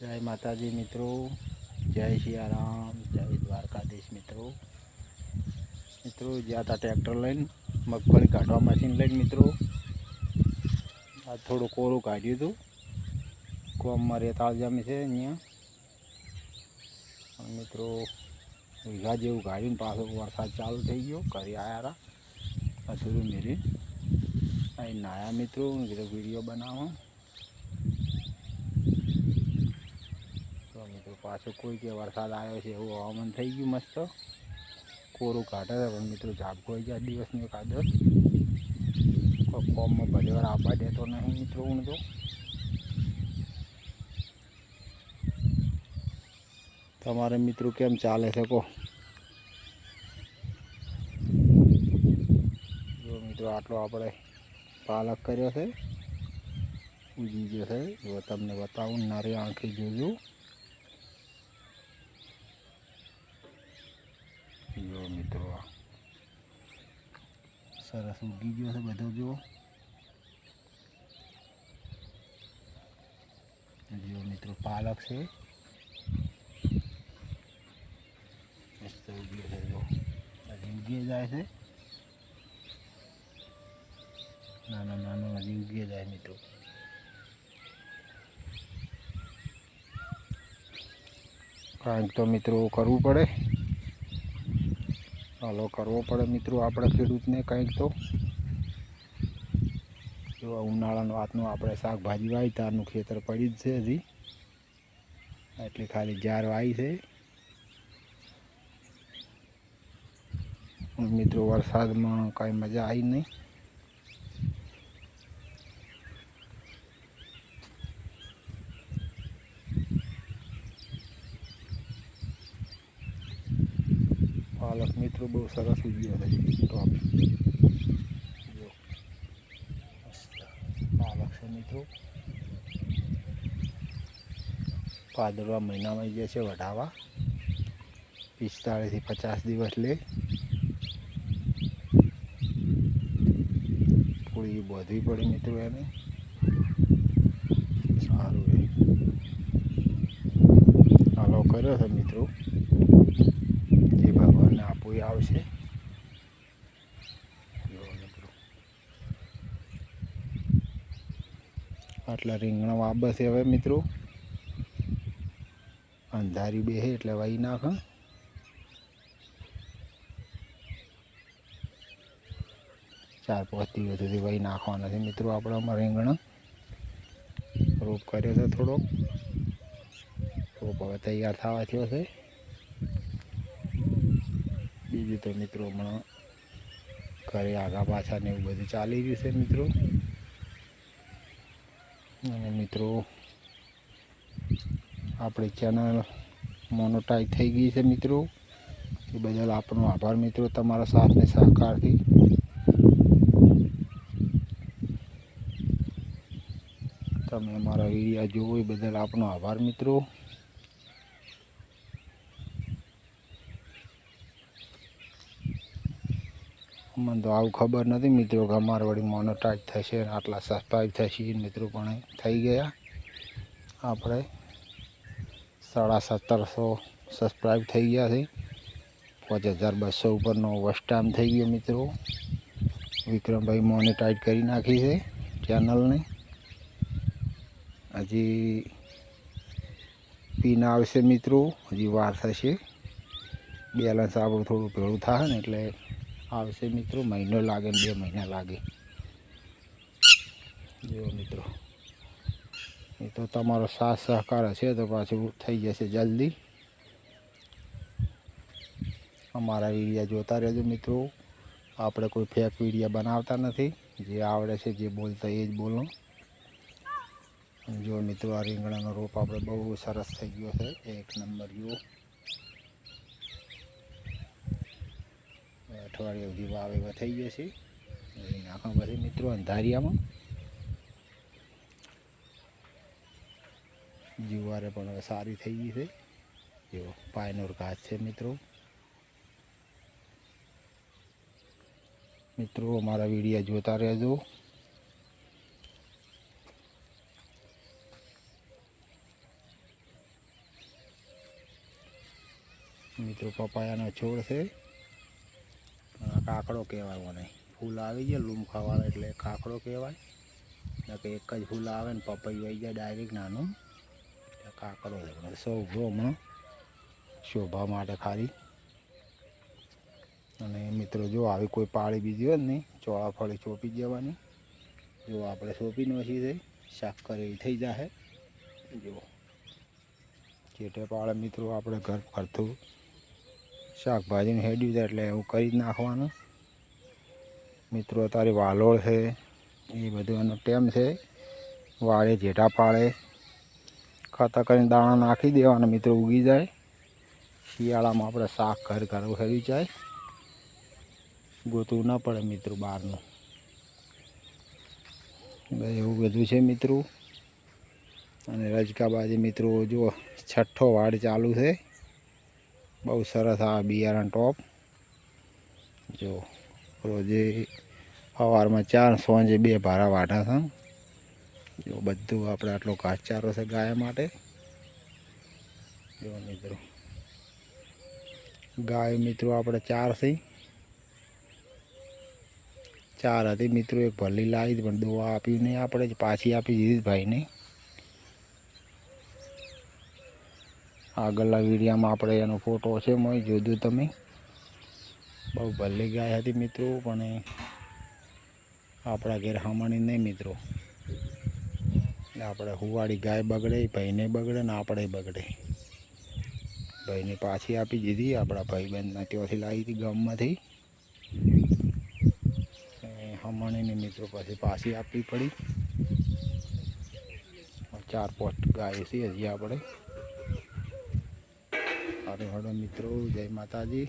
જય માતાજી મિત્રો, જય સિયારામ જય દ્વારકાધીશ મિત્રો. મિત્રો જ્યાં હતા ટ્રેક્ટર લઈને મગફળી કાઢવા મશીન લઈને મિત્રો, આ થોડું કોરું કાઢ્યું હતું. કોમમાં રેતાળ જમી છે અહીંયા. મિત્રો, વીઘા જેવું કાઢ્યું પાછો વરસાદ ચાલુ થઈ ગયો, ઘરે આવ્યા હતા અધૂરું મેરી અહીં નાયા મિત્રો વીડિયો બનાવો. તો મિત્રો પાછો કોઈ કે વરસાદ આવ્યો છે એવું હવામાન થઈ ગયું મસ્ત. કોરું કાઢે છે, પણ મિત્રો ઝાપકો આવી જાય દિવસની કાદર કોઈ ફોર્મમાં ભલે વાર આપવા દેતો નહીં મિત્રો હું તો. તમારે મિત્રો કેમ ચાલે છે કહો જો મિત્રો આટલો આપણે પાલક કર્યો છે. ઉજી ગયો છે. જો તમને બતાવું, નારી આંખી જોજો મિત્રો સરસ ઉગી ગયો છે બધો, જુઓ. જુઓ મિત્રો, પાલક છે. મસ્ત ઉગી છે જો હજી ઉગી જાય છે. નાનો નાનો હજી ઉગી જાય મિત્રો. કાંઈક તો મિત્રો કરવું પડે. હાલો કરવો પડે મિત્રો આપણે ખેડૂતને કંઈક તો. આ ઉનાળાનો હાથનું આપણે શાકભાજી વાવી તારનું ખેતર પડી જ છે હજી. એટલે ખાલી જાર વાવી છે. મિત્રો વરસાદમાં કાંઈ મજા આવી નહીં. મિત્રો બહુ સરસ ઉગ્યો છે. ટોપ પાલક છે મિત્રો. ભાદરવા મહિનામાં જે છે વઢાવા. પિસ્તાળીસથી પચાસ દિવસ લે. થોડી બોધવી પડે મિત્રો એને સારું એ હાલો કર્યો છે મિત્રો જે ભગવાનને આપવું એ આવશે જો મિત્રો આટલા રીંગણા છે હવે મિત્રો. અંધારી બેહે એટલે વાઈ નાખ ચાર પાંચ દિવસ સુધી વાઈ નાખવાના છે મિત્રો આપણે અમારે રીંગણા. રોપ કર્યો છે થોડોક. રોપ હવે તૈયાર થવા થયો છે. બીજું તો મિત્રો હમણાં ઘરે આગા પાછા ને એવું બધું ચાલી રહ્યું છે મિત્રો. અને મિત્રો, આપણી ચેનલ મોનોટાઈઝ થઈ ગઈ છે મિત્રો. એ બદલ આપનો આભાર મિત્રો તમારા સાથને સહકારથી. તમે અમારા વિડીયા જોવો એ બદલ આપનો આભાર મિત્રો. મને તો આવું ખબર નથી. મિત્રો કે અમારે વળી મોનોટાઈજ થશે આટલા સબસ્ક્રાઈબ થશે મિત્રો પણ થઈ ગયા. આપણે સાડા સત્તરસો સબસ્ક્રાઈબ થઈ ગયા છે. પાંચ હજાર બસો ઉપરનો વોચ ટાઈમ થઈ ગયો મિત્રો. વિક્રમભાઈ મોનેટાઈઝ કરી નાખી છે ચેનલને હજી પીન આવશે મિત્રો. હજી વાર થશે. બેલેન્સ આપણું થોડું ભેળું થાય ને એટલે આવશે મિત્રો, મહિનો લાગે ને બે મહિના લાગે. જો મિત્રો. એ તો તમારો સાથ સહકાર હશે તો પાછું થઈ જશે જલ્દી. અમારા વિડીયા જોતા રહેજો મિત્રો. આપણે કોઈ ફેક વિડીયા બનાવતા નથી. જે આવડે છે, જે બોલતા એ જ બોલો. જો મિત્રો, આ રીંગણાનો રોપ આપણે બહુ સરસ થઈ ગયો છે. એક નંબર, જુઓ. અઠવાડિયા સુધી વાવ એવા થઈ ગયા છે નાખવા પછી મિત્રો અંધારિયામાં જીવારે પણ હવે સારી થઈ ગઈ છે એવો પાયનોર ઘાસ છે મિત્રો મિત્રો અમારા વિડીયા જોતા રહેજો મિત્રો પપાયાનો છોડ છે કાકડો કહેવાય મને. ફૂલ આવી જાય લૂમ ખાવાળા એટલે કાકડો કહેવાય. કે એક જ ફૂલ આવે ને પપૈયું આવી જાય ડાયરેક્ટ નાનું. કાકડો સૌ ઊભો હમણાં શોભા માટે ખાલી. અને મિત્રો જો આવી કોઈ પાળી બીજી હોય ને ચોળા ફળી ચોપી દેવાની. જો આપણે સોંપી નોશી થઈ શાક કરી થઈ જશે જો. ચેટે પાળે મિત્રો આપણે ઘર ફરતું શાકભાજીનું હેડ્યું છે એટલે એવું કરી જ નાખવાનું. મિત્રો, અત્યારે વાલોળ છે, એ બધું એનો ટેમ છે. વાળે જેઠા પાળે. ખાતા કરીને દાણા નાખી દેવાના, મિત્રો, ઉગી જાય. શિયાળામાં આપણે શાક ઘર કરવું હેડી જાય. ગોતવું ના પડે મિત્રો બહારનું. એવું બધું છે મિત્રો. અને રજકાબાજી મિત્રો જો છઠ્ઠો વાડ ચાલુ છે. બહુ સરસ આ બિયારણ ટોપ જો રોજે સવારમાં ચાર સાંજે બે ભારા વાટા છે જો બધું આપણે આટલો ઘાસચારો છે ગાય માટે જો મિત્રો ગાય મિત્રો આપણે ચાર છે ચાર હતી મિત્રો એક ભલ્લી લાવી હતી પણ દવા આપી નહીં આપણે પાછી આપી દીધી ભાઈને આગળના વિડીયામાં આપણે એનો ફોટો છે મેં જોયું તમે. બહુ ભલ્લી ગાય હતી મિત્રો, પણ આપણા ઘેર હમણી નહીં મિત્રો. આપણે હુવાળી ગાય બગડે, ભાઈને બગડે ને આપણે બગડે. ભાઈને પાછી આપી દીધી, આપણા ભાઈબંધના ત્યાંથી લાવી હતી ગામમાંથી. હમણીને મિત્રો, પછી પાછી આપવી પડી. ચાર પોસ્ટ ગાય છે હજી આપણે. અરે હડો મિત્રો જય માતાજી.